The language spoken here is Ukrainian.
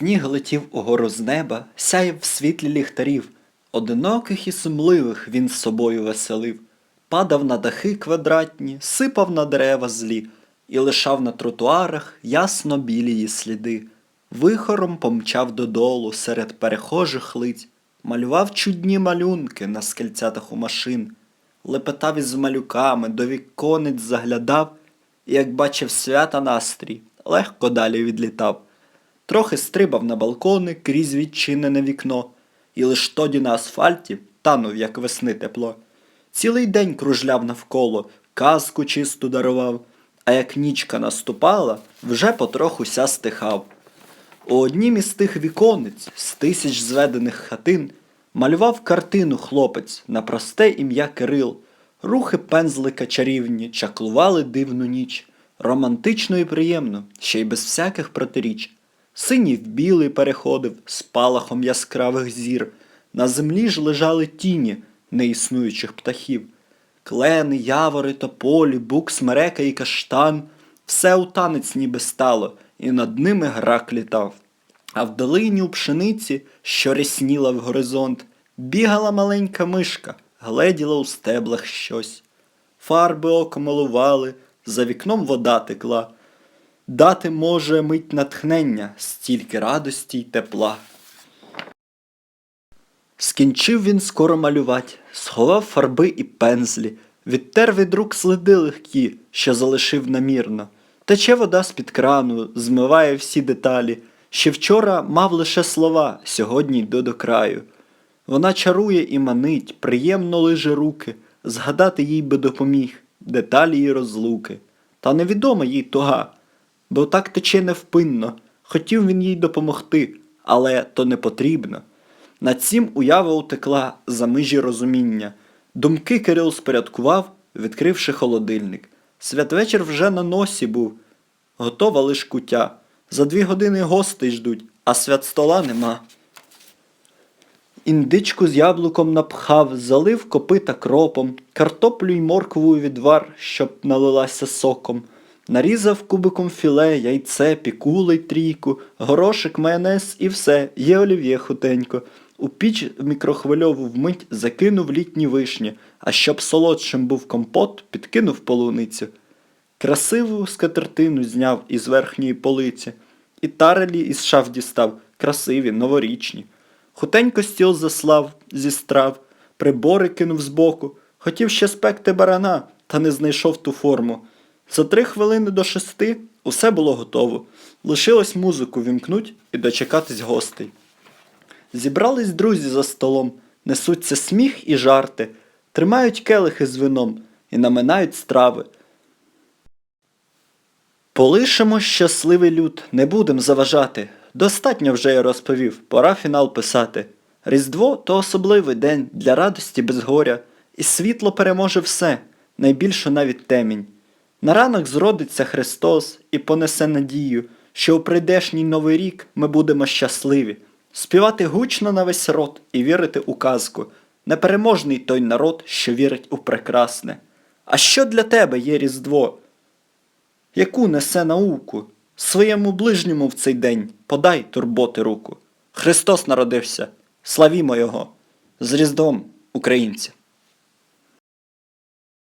Сніг летів угору з неба, сяяв в світлі ліхтарів. Одиноких і сумливих він з собою веселив. Падав на дахи квадратні, сипав на дерева злі і лишав на тротуарах ясно білі її сліди. Вихором помчав додолу серед перехожих лиць, малював чудні малюнки на скельцятах у машин, лепетав із малюками, до віконець заглядав, і, як бачив свята настрій, легко далі відлітав. Трохи стрибав на балкони крізь відчинене вікно, і лиш тоді на асфальті танув, як весни тепло. Цілий день кружляв навколо, казку чисту дарував, а як нічка наступала, вже потроху ся стихав. У однім із тих віконець з тисяч зведених хатин малював картину хлопець на просте ім'я Кирил. Рухи пензлика чарівні чаклували дивну ніч, романтично і приємно, ще й без всяких протиріч. Синій в білий переходив з палахом яскравих зір. На землі ж лежали тіні неіснуючих птахів. Клени, явори, тополі, бук, смерека і каштан. Все у танець ніби стало, і над ними грак літав. А в долині у пшениці, що рясніла в горизонт, бігала маленька мишка, гледіла у стеблах щось. Фарби око малували, за вікном вода текла. Дати може мить натхнення, стільки радості й тепла. Скінчив він скоро малювать, сховав фарби і пензлі, відтер від рук сліди легкі, що залишив намірно. Тече вода з-під крану, змиває всі деталі. Ще вчора мав лише слова, сьогодні йду до краю. Вона чарує і манить, приємно лиже руки, згадати їй би допоміг, деталі її розлуки. Та невідома їй туга, бо так тече невпинно. Хотів він їй допомогти, але то не потрібно. Над цім уява утекла за межі розуміння. Думки Кирил спорядкував, відкривши холодильник. Святвечір вже на носі був. Готова лиш кутя. За дві години гостей ждуть, а свят стола нема. Індичку з яблуком напхав, залив копита кропом, картоплю й моркву відвар, щоб налилася соком. Нарізав кубиком філе, яйце, пікулей трійку, горошик, майонез і все, є олів'є хутенько. У піч мікрохвильову вмить закинув літні вишні, а щоб солодшим був компот, підкинув полуницю. Красиву скатертину зняв із верхньої полиці, і тарелі із шаф дістав, красиві, новорічні. Хутенько стіл заслав зі страв, прибори кинув збоку, хотів ще спекти барана, та не знайшов ту форму. За три хвилини до шести усе було готово. Лишилось музику вімкнуть і дочекатись гостей. Зібрались друзі за столом, несуться сміх і жарти, тримають келихи з вином і наминають страви. Полишимо щасливий люд, не будем заважати. Достатньо вже я розповів, пора фінал писати. Різдво то особливий день для радості без горя, і світло переможе все, найбільшу навіть темінь. На ранок зродиться Христос і понесе надію, що у прийдешній новий рік ми будемо щасливі, співати гучно на весь рот і вірити у казку. Непереможний той народ, що вірить у прекрасне. А що для тебе є Різдво? Яку несе науку? Своєму ближньому в цей день подай турботи руку. Христос народився, славімо Його! З Різдвом, українці!